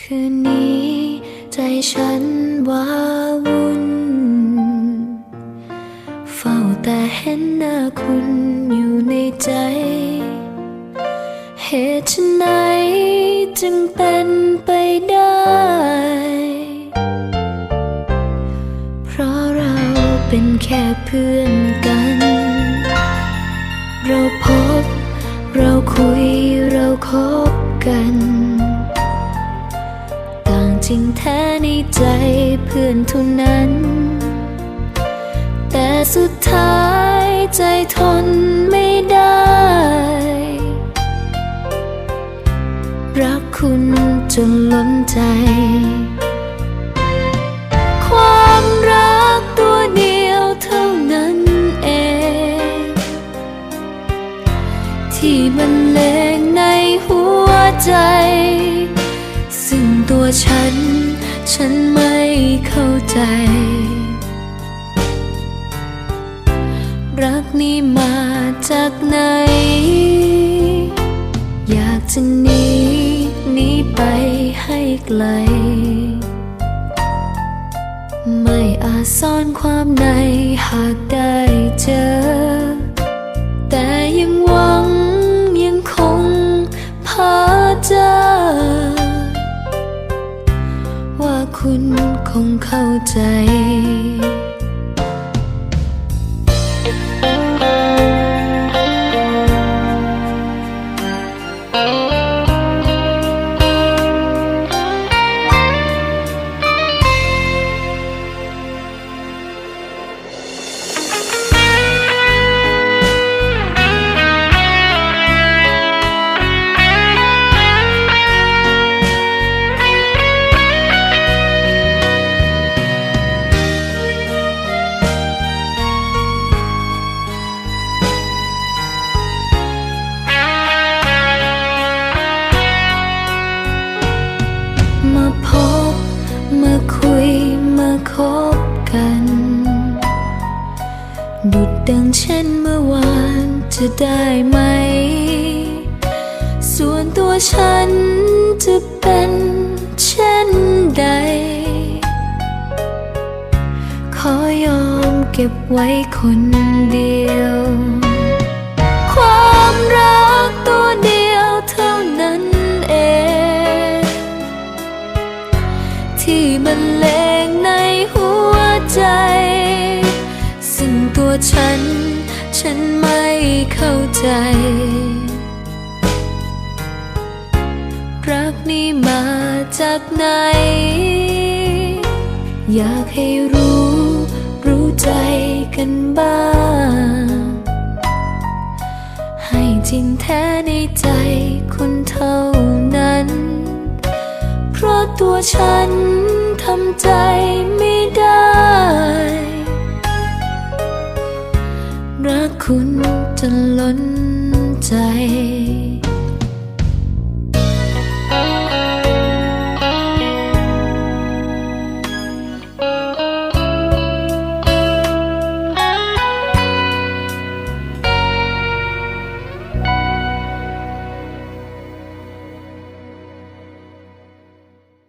คืนนี้ใจฉันว้าวุ่น เฝ้าแต่เห็นหน้าคุณอยู่ในใจ เหตุไฉนจึงเป็นไปได้ เพราะเราเป็นแค่เพื่อนกัน เราพบ เราคุย เราคบกัน จริงแท้ในใจเพื่อนเท่านั้น แต่สุดท้ายใจทนไม่ได้ รักคุณจนล้นใจ ความรักตัวเดียวเท่านั้นเอง ที่มันเลงในหัวใจ ตัวฉัน ฉันไม่เข้าใจ รักนี้มาจากไหน อยากจะหนีหนีไปให้ไกล ไม่อาจซ่อนความในหากได้เจอ แต่ยังวัง คุณคงเข้าใจ ดุดดังเช่นเมื่อวานจะได้ไหม ส่วนตัวฉันจะเป็นเช่นใด ขอยอมเก็บไว้คนเดียว ตัวฉัน ฉันไม่เข้าใจ รักนี้มาจากไหน อยากให้รู้ รู้ใจกันบ้าง ให้จริงแท้ในใจคุณเท่านั้น เพราะตัวฉันทำใจ จนล้นใจ